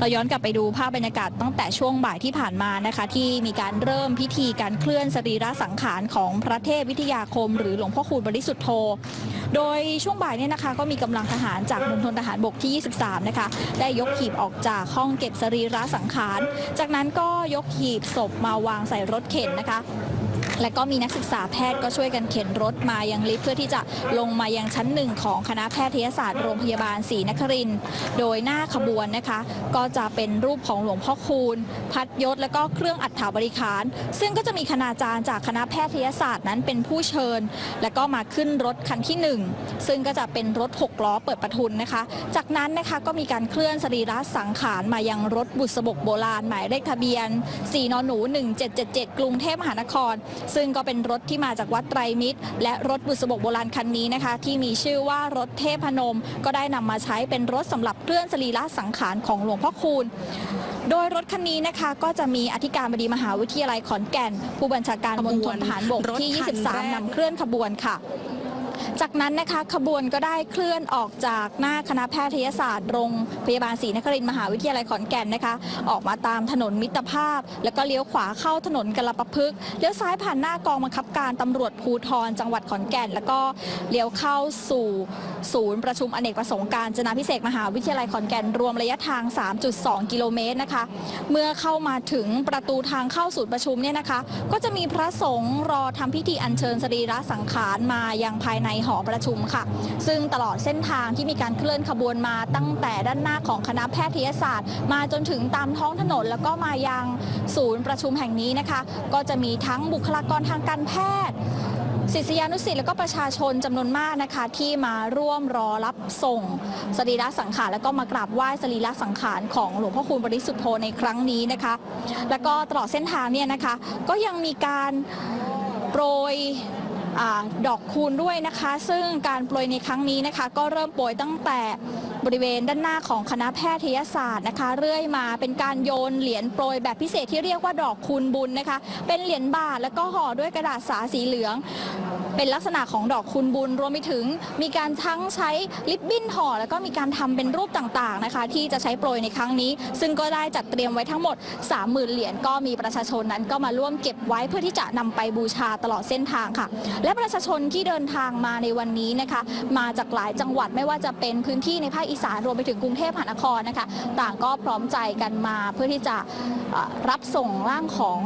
เราย้อนกลับไปดูภาพบรรยากาศตั้งแต่ช่วงบ่ายที่ผ่านมานะคะ ที่มีการเริ่มพิธีการเคลื่อนสรีระสังขารของพระเทพวิทยาคม หรือหลวงพ่อคูณบริสุทธโธ โดยช่วงบ่ายเนี่ยนะคะ ก็มีกำลังทหารจากมณฑลทหารบกที่ 23 นะคะ ได้ยกหีบออกจากห้องเก็บสรีระสังขาร จากนั้นก็ยกหีบศพมาวางใส่รถเข็นนะคะ และก็มีนักศึกษาแพทย์ก็ช่วยกันเข็นรถมายังลิฟต์เพื่อที่จะลงมายังชั้นหนึ่งของคณะแพทยศาสตร์โรงพยาบาลศรีนครินทร์โดยหน้าขบวนนะคะ ก็จะเป็นรูปของหลวงพ่อคูณ พัดยศ และก็เครื่องอัฐาบริขาร ซึ่งก็จะมีคณาจารย์จากคณะแพทยศาสตร์นั้นเป็นผู้เชิญ และก็มาขึ้นรถคันที่หนึ่งซึ่งก็จะเป็นรถหกล้อเปิดประทุนนะคะ จากนั้นนะคะก็มีการเคลื่อนสรีระสังขารมายังรถบุษบกโบราณหมายเลขทะเบียน 4 นหนู 1777 กรุงเทพมหานครซึ่งก็เป็นรถที่มาจากวัดไตรมิตร และรถบุษบกโบราณคันนี้นะคะ ที่มีชื่อว่ารถเทพนม ก็ได้นำมาใช้เป็นรถสำหรับเคลื่อนสรีระสังขารของหลวงพ่อคูณโดยรถคันนี้นะคะก็จะมีอธิการบดีมหาวิทยาลัยขอนแก่น ผู้บัญชาการมณฑลทหารบกที่รถคันแรก23นำเคลื่อนขบวนค่ะ จากนั้นนะคะขบวนก็ได้เคลื่อนออกจากหน้าคณะแพทยศาสตร์โรงพยาบาลศรีนครินทร์มหาวิทยาลัยขอนแก่นนะคะ ออกมาตามถนนมิตรภาพ แล้วก็เลี้ยวขวาเข้าถนนกลปะพึกเลี้ยวซ้ายผ่านหน้ากองบังคับการตำรวจภูธรจังหวัดขอนแก่น แล้วก็เลี้ยวเข้าสู่ศูนย์ประชุมอเนกประสงค์การจนาพิเศษมหาวิทยาลัยขอนแก่นรวมระยะทาง 3.2 กิโลเมตรนะคะ เมื่อเข้ามาถึงประตูทางเข้าศูนย์ประชุมเนี่ยนะคะ ก็จะมีพระสงฆ์รอทำพิธีอัญเชิญสรีระสังขารมายังภายในหอประชุมค่ะ ซึ่งตลอดเส้นทางที่มีการเคลื่อนขบวนมาตั้งแต่ด้านหน้าของคณะแพทยศาสตร์ มาจนถึงตามท้องถนนแล้วก็มายังศูนย์ประชุมแห่งนี้นะคะ ก็จะมีทั้งบุคลากรทางการแพทย์ ศิษยานุศิษย์และก็ประชาชนจำนวนมากนะคะ ที่มาร่วมรอรับส่งสรีระสังขาร และก็มากราบไหว้สรีระสังขารของหลวงพ่อคูณบริสุทธโธในครั้งนี้นะคะ แล้วก็ตลอดเส้นทางเนี่ยนะคะ ก็ยังมีการโปรย ดอกคูณด้วยนะคะ ซึ่งการโปรยในครั้งนี้นะคะ ก็เริ่มโปรยตั้งแต่บริเวณด้านหน้าของคณะแพทยศาสตร์นะคะ เรื่อยมาเป็นการโยนเหรียญโปรยแบบพิเศษที่เรียกว่าดอกคูณบุญนะคะ เป็นเหรียญบาทแล้วก็ห่อด้วยกระดาษสาสีเหลือง เป็นลักษณะของดอกคูณบุญรวมไปถึงมีการทั้งใช้ลิปบิ้นห่อแล้วก็มีการทำเป็นรูปต่างๆนะคะ ที่จะใช้โปรยในครั้งนี้ ซึ่งก็ได้จัดเตรียมไว้ทั้งหมด 30,000 เหรียญก็มีประชาชนนั้นก็มาร่วมเก็บไว้เพื่อที่จะนำไปบูชาตลอดเส้นทางค่ะ และประชาชนที่เดินทางมาในวันนี้นะคะ มาจากหลายจังหวัดไม่ว่าจะเป็นพื้นที่ในภาคอีสานรวมไปถึงกรุงเทพมหานครนะคะ ต่างก็พร้อมใจกันมาเพื่อที่จะรับส่งร่างของ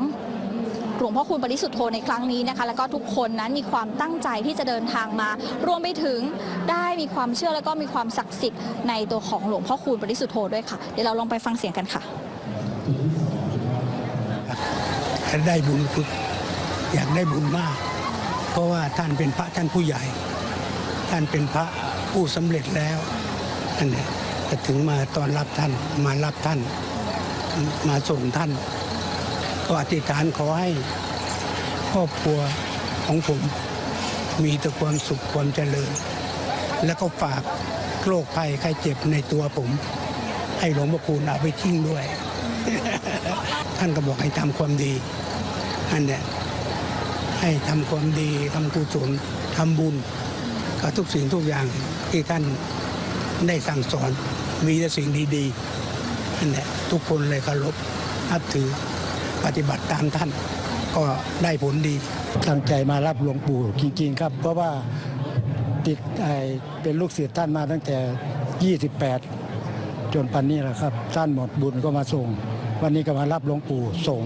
หลวงพ่อคูณปริสุทธโธในครั้งนี้นะคะแล้วก็ทุกคนนั้นมีความตั้งใจที่จะเดินทางมา รวมไปถึงได้มีความเชื่อแล้วก็มีความศักดิ์สิทธิ์ในตัวของหลวงพ่อคูณปริสุทธโธด้วยค่ะ เดี๋ยวเราลองไปฟังเสียงกันค่ะ ได้บุญคืออยากได้บุญมาก เพราะว่าท่านเป็นพระท่านผู้ใหญ่ ท่านเป็นพระผู้สำเร็จแล้วนั่นแหละถึงมาตอนรับท่านมารับท่าน มาส่งท่าน ก็อธิษฐานขอให้ครอบครัวของผมมีแต่ความสุขความเจริญ แล้วก็ฝากโรคภัยไข้เจ็บในตัวผม ให้หลวงพ่อคูณเอาไปทิ้งด้วย ท่านก็บอกให้ทำความดีอันเนี้ยให้ทำความดีทำกุศลทำบุญกับทุกสิ่งทุกอย่างที่ท่านได้สั่งสอนมีแต่สิ่งดีๆอันเนี้ยทุกคนเลยเคารพนับถือ ปฏิบัติตามท่านก็ได้ผลดีตั้งใจมารับหลวงปู่จริงๆครับ เพราะว่าติดไอเป็นลูกศิษย์ท่านมาตั้งแต่ 28 จนปันนี้แหละครับ ท่านหมดบุญก็มาส่ง วันนี้ก็มารับหลวงปู่ส่ง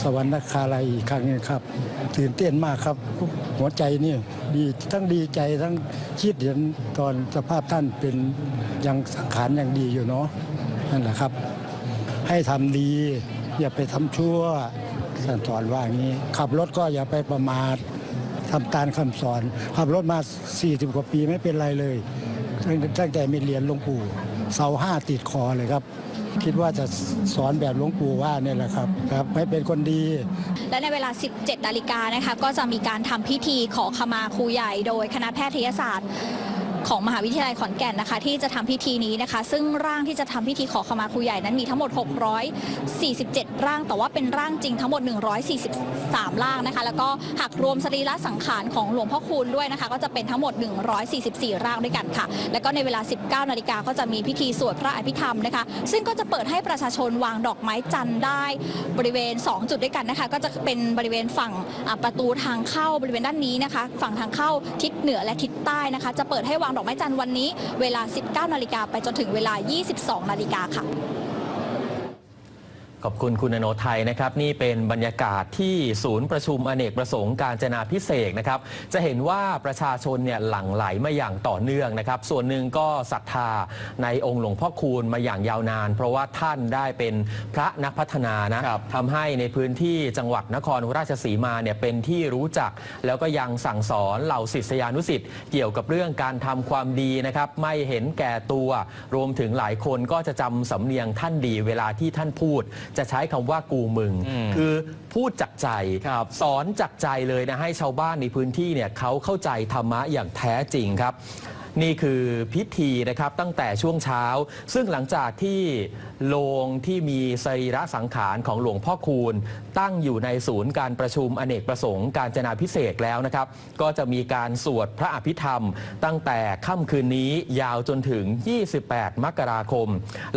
สวรรคาลัยอีกครั้งนึงครับตื่นเต้นมากครับ หัวใจนี่ดีทั้งดีใจทั้งคิดเห็นตอนสภาพท่านเป็นยังสังขารยังดีอยู่เนาะนั่นแหละครับ ให้ทำดี อย่าไปทำชั่วท่นสอนว่าอย่างนี้ ขับรถก็อย่าไปประมาททำตามคำสอน ขับรถมา 40 กว่าปีไม่เป็นไรเลยตั้งตั้งแต่มีเรียนหลวงปู่ เสาห้าติดคอเลยครับ คิดว่าจะสอนแบบหลวงปู่ว่าเนี่ยแหละครับครับ ให้เป็นคนดี และในเวลา 17 นาฬิกานะคะ ก็จะมีการทำพิธีขอขมาครูใหญ่โดยคณะแพทยศาสตร์ ของมหาวิทยาลัยขอนแก่นนะคะ ที่จะทำพิธีนี้นะคะ ซึ่งร่างที่จะทำพิธีขอขมาครูใหญ่นั้นมีทั้งหมด 647 ร่าง แต่ว่าเป็นร่างจริงทั้งหมด 143 ร่างนะคะ แล้วก็หากรวมสรีระสังขารของหลวงพ่อคูณด้วยนะคะ ก็จะเป็นทั้งหมด 144 ร่างด้วยกันค่ะ แล้วก็ในเวลา 19 นาฬิกาก็จะมีพิธีสวดพระอภิธรรมนะคะ ซึ่งก็จะเปิดให้ประชาชนวางดอกไม้จันทร์ได้บริเวณ 2 จุดด้วยกันนะคะ ก็จะเป็นบริเวณฝั่งประตูทางเข้าบริเวณด้านนี้นะคะ ฝั่งทางเข้าทิศเหนือและทิศใต้นะคะ จะเปิดให้วางดอกไม้จันทร์วันนี้เวลา 19 นาฬิกาไปจนถึงเวลา 22 นาฬิกาค่ะ ขอบคุณคุณอโนไทยนะครับ นี่เป็นบรรยากาศที่ศูนย์ประชุมอเนกประสงค์การจนาพิเศษกนะครับ จะเห็นว่าประชาชนเนี่ยหลั่งไหลมาอย่างต่อเนื่องนะครับ ส่วนหนึ่งก็ศรัทธาในองค์หลวงพ่อคูณมาอย่างยาวนาน เพราะว่าท่านได้เป็นพระนักพัฒนานะครับทำให้ในพื้นที่จังหวัดนครราชสีมาเนี่ยเป็นที่รู้จัก แล้วก็ยังสั่งสอนเหล่าศิษยานุศิษย์เกี่ยวกับเรื่องการทำความดีนะครับไม่เห็นแก่ตัว รวมถึงหลายคนก็จะจำสำเนียงท่านดีเวลาที่ท่านพูดจะใช้คำว่ากูมึงคือพูดจากใจสอนจากใจเลยนะให้ชาวบ้านในพื้นที่เนี่ยเขาเข้าใจธรรมะอย่างแท้จริงครับ นี่คือพิธีนะครับตั้งแต่ช่วงเช้า ซึ่งหลังจากที่โลงที่มีสรีระสังขารของหลวงพ่อคูณ ตั้งอยู่ในศูนย์การประชุมอเนกประสงค์การจนาพิเศษแล้วนะครับ ก็จะมีการสวดพระอภิธรรม ตั้งแต่ค่ำคืนนี้ยาวจนถึง 28 มกราคม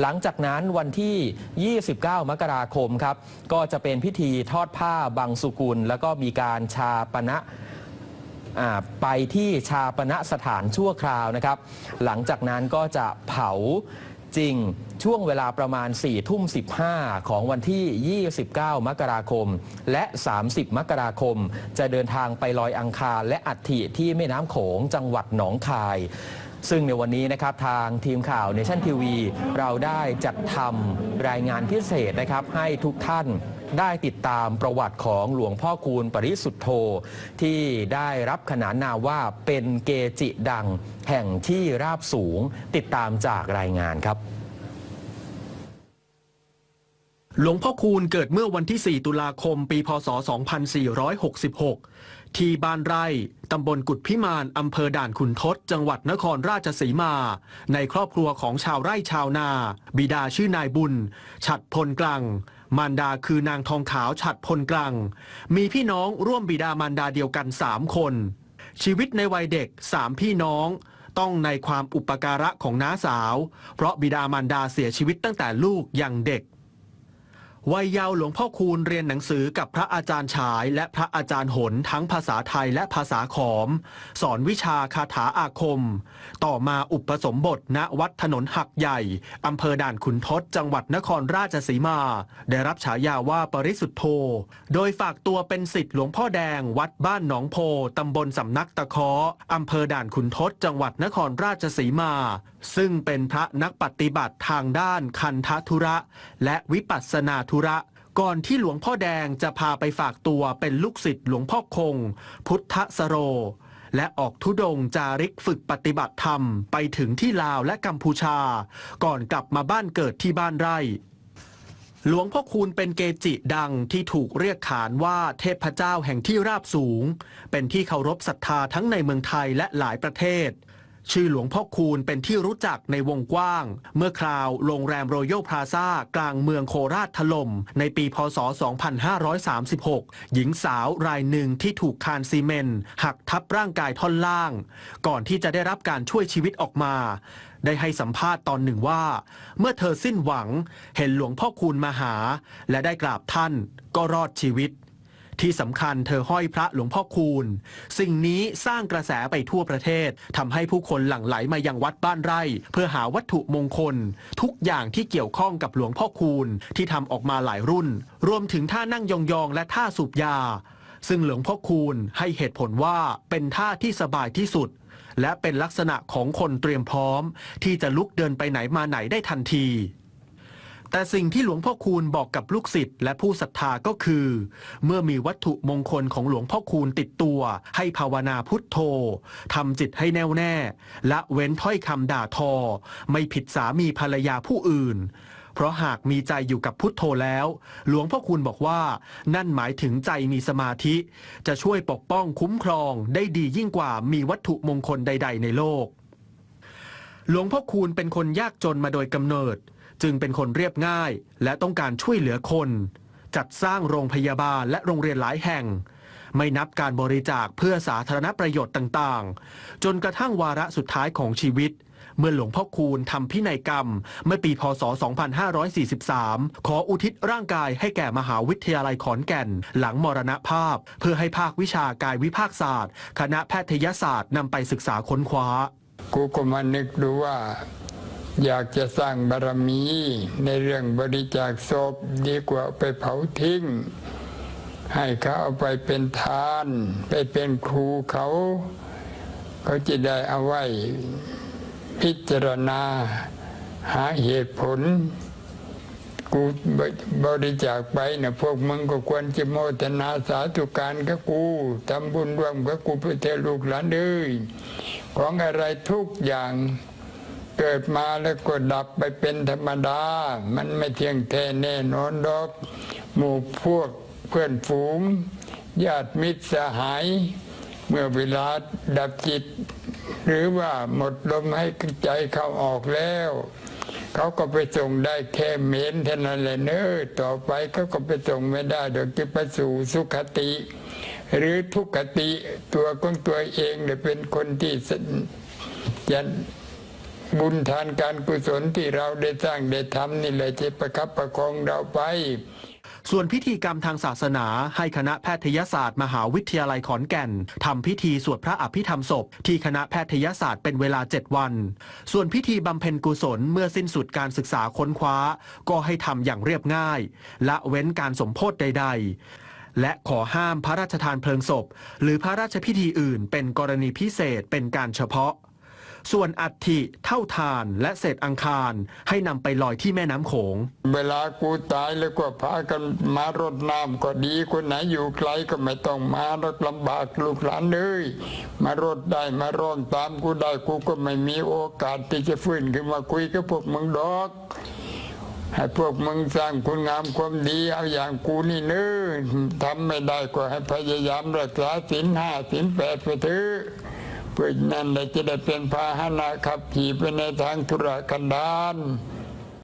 หลังจากนั้นวันที่ 29 มกราคมครับก็จะเป็นพิธีทอดผ้าบังสุกุล แล้วก็มีการชาปณะ ไปที่ชาปณสถานชั่วคราวนะครับ หลังจากนั้นก็จะเผาจริงช่วงเวลาประมาณ 4 ทุ่ม 15 ของวันที่ 29 มกราคม และ 30 มกราคม จะเดินทางไปลอยอังคารและอัฐิที่แม่น้ำโขงจังหวัดหนองคาย ซึ่งในวันนี้นะครับทางทีมข่าวเนชั่นทีวี เราได้จัดทำรายงานพิเศษนะครับให้ทุกท่าน ได้ติดตามประวัติของหลวงพ่อคูณปริสุทธโธ ที่ได้รับขนานนามว่าเป็นเกจิดังแห่งที่ราบสูงติดตามจากรายงานครับหลวงพ่อคูณเกิดเมื่อวันที่ 4 ตุลาคม ปี พศ 2466 ที่บ้านไร่ ตำบลกุดพิมานอำเภอด่านขุนทด จังหวัดนครราชสีมา ในครอบครัวของชาวไร่ชาวนา บิดาชื่อนายบุญ ฉัดพลกลัง มารดาคือนางทองขาวฉัดพลกลัง มีพี่น้องร่วมบิดามารดาเดียวกัน3คน ชีวิตในวัยเด็ก3พี่น้องต้องในความอุปการะของน้าสาว เพราะบิดามารดาเสียชีวิตตั้งแต่ลูกยังเด็ก วัยเยาว์หลวงพ่อคูณเรียนหนังสือกับพระอาจารย์ฉาย และพระอาจารย์หนทั้งภาษาไทยและภาษาขอม สอนวิชาคาถาอาคม ต่อมาอุปสมบทณวัดถนนหักใหญ่อำเภอด่านขุนทดจังหวัดนครราชสีมา ได้รับฉายาว่าปริสุทธโธ โดยฝากตัวเป็นศิษย์หลวงพ่อแดง วัดบ้านหนองโพตำบลสำนักตะเคาะอำเภอด่านขุนทดจังหวัดนครราชสีมา ซึ่งเป็นพระนักปฏิบัติทางด้านคันทธุระ และวิปัสสนาธุระ ก่อนที่หลวงพ่อแดงจะพาไปฝากตัวเป็นลูกศิษย์หลวงพ่อคง พุทธสโร และออกทุดงจาริกฝึกปฏิบัติธรรมไปถึงที่ลาวและกัมพูชา ก่อนกลับมาบ้านเกิดที่บ้านไร่หลวงพ่อคูณเป็นเกจิดังที่ถูกเรียกขานว่าเทพเจ้าแห่งที่ราบสูง เป็นที่เคารพศรัทธาทั้งในเมืองไทยและหลายประเทศ ชื่อหลวงพ่อคูณเป็นที่รู้จักในวงกว้าง เมื่อคราวโรงแรมโรโยพลาซ่ากลางเมืองโคราชถล่ม ในปีพศ 2536 หญิงสาวรายหนึ่งที่ถูกคานซีเมนหักทับร่างกายท่อนล่าง ก่อนที่จะได้รับการช่วยชีวิตออกมา ได้ให้สัมภาษณ์ตอนหนึ่งว่า เมื่อเธอสิ้นหวัง เห็นหลวงพ่อคูณมาหา และได้กราบท่านก็รอดชีวิต ที่สำคัญเธอห้อยพระหลวงพ่อคูณ สิ่งนี้สร้างกระแสไปทั่วประเทศทำให้ผู้คนหลั่งไหลมายังวัดบ้านไร่ เพื่อหาวัตถุมงคล ทุกอย่างที่เกี่ยวข้องกับหลวงพ่อคูณที่ทำออกมาหลายรุ่น รวมถึงท่านั่งยองๆและท่าสูบยา ซึ่งหลวงพ่อคูณให้เหตุผลว่าเป็นท่าที่สบายที่สุด และเป็นลักษณะของคนเตรียมพร้อม ที่จะลุกเดินไปไหนมาไหนได้ทันที แต่สิ่งที่หลวงพ่อคูณบอกกับลูกศิษย์และผู้ศรัทธาก็คือ เมื่อมีวัตถุมงคลของหลวงพ่อคูณติดตัว ให้ภาวนาพุทโธทำจิตให้แน่วแน่ และเว้นถ้อยคำด่าทอ ไม่ผิดสามีภรรยาผู้อื่น เพราะหากมีใจอยู่กับพุทโธแล้ว หลวงพ่อคูณบอกว่า นั่นหมายถึงใจมีสมาธิ จะช่วยปกป้องคุ้มครองได้ดียิ่งกว่ามีวัตถุมงคลใด ๆ ในโลกหลวงพ่อคูณเป็นคนยากจนมาโดยกำเนิด จึงเป็นคนเรียบง่าย และต้องการช่วยเหลือคน จัดสร้างโรงพยาบาลและโรงเรียนหลายแห่ง ไม่นับการบริจาคเพื่อสาธารณประโยชน์ต่างๆ จนกระทั่งวาระสุดท้ายของชีวิต เมื่อหลวงพ่อคูณทำพินัยกรรม เมื่อปีพศ 2543 ขออุทิศร่างกายให้แก่มหาวิทยาลัยขอนแก่น หลังมรณภาพ เพื่อให้ภาควิชากายวิภาคศาสตร์ คณะแพทยศาสตร์นำไปศึกษาค้นคว้า กูก็มานึกดูว่า อยากจะสร้างบารมี ในเรื่องบริจาคศพดีกว่าไปเผาทิ้ง ให้เขาเอาไปเป็นทาน ไปเป็นครูเขา เขาจะได้เอาไว้พิจารณา หาเหตุผล กูบริจาคไปนะพวกมึงก็ควรจะโมทนาสาธุการกับกูทำบุญร่วมกับกูเพื่อเทลูกหลานเอ้ยของอะไรทุกอย่าง เกิดมาแล้วก็ดับไปเป็นธรรมดา มันไม่เที่ยงแท้แน่นอนดอก หมู่พวกเพื่อนฝูง ญาติมิตรสหาย เมื่อเวลาดับจิต หรือว่าหมดลมให้ใจเขาออกแล้ว เขาก็ไปส่งได้แค่เมนเท่านั้นแหละเนอต่อไปเขาก็ไปส่งไม่ได้เดี๋ยวจะไปสู่สุขติ หรือทุกขติตัวของตัวเองเนี่ยเป็นคนที่สจะ บุญทานการกุศลที่เราได้สร้างได้ทำนี่แหละจะประคับประคองเราไปส่วนพิธีกรรมทางศาสนาให้คณะแพทยศาสตร์ มหาวิทยาลัยขอนแก่นทำพิธีสวดพระอภิธรรมศพ ที่คณะแพทยศาสตร์เป็นเวลา 7 วัน ส่วนพิธีบำเพ็ญกุศลเมื่อสิ้นสุดการศึกษาค้นคว้า ก็ให้ทำอย่างเรียบง่าย ละเว้นการสมโพธใด ๆ และขอห้ามพระราชทานเพลิงศพ หรือพระราชพิธีอื่นเป็นกรณีพิเศษเป็นการเฉพาะ ส่วนอัฐิเท่าทานและเศษอังคารให้นำไปลอยที่แม่น้ำโขง เวลากูตายแล้วก็พากันมารดน้ำก็ดีคนไหนอยู่ไกลก็ไม่ต้องมารดลำบากลูกหลานเลยมารดได้มาร้องตามกูได้กูก็ไม่มีโอกาสที่จะฟื้นขึ้นมาคุยกับพวกมึงดอกให้พวกมึงสร้างคุณงามความดีเอาอย่างกูนี่เนื้อทำไม่ได้ก็ให้พยายามรักษาศีลห้าศีลแปดไปเถอะ เพื่อนั่นแหละจะได้เป็นพาหนะขับขี่ไปในทางธุรกันดาร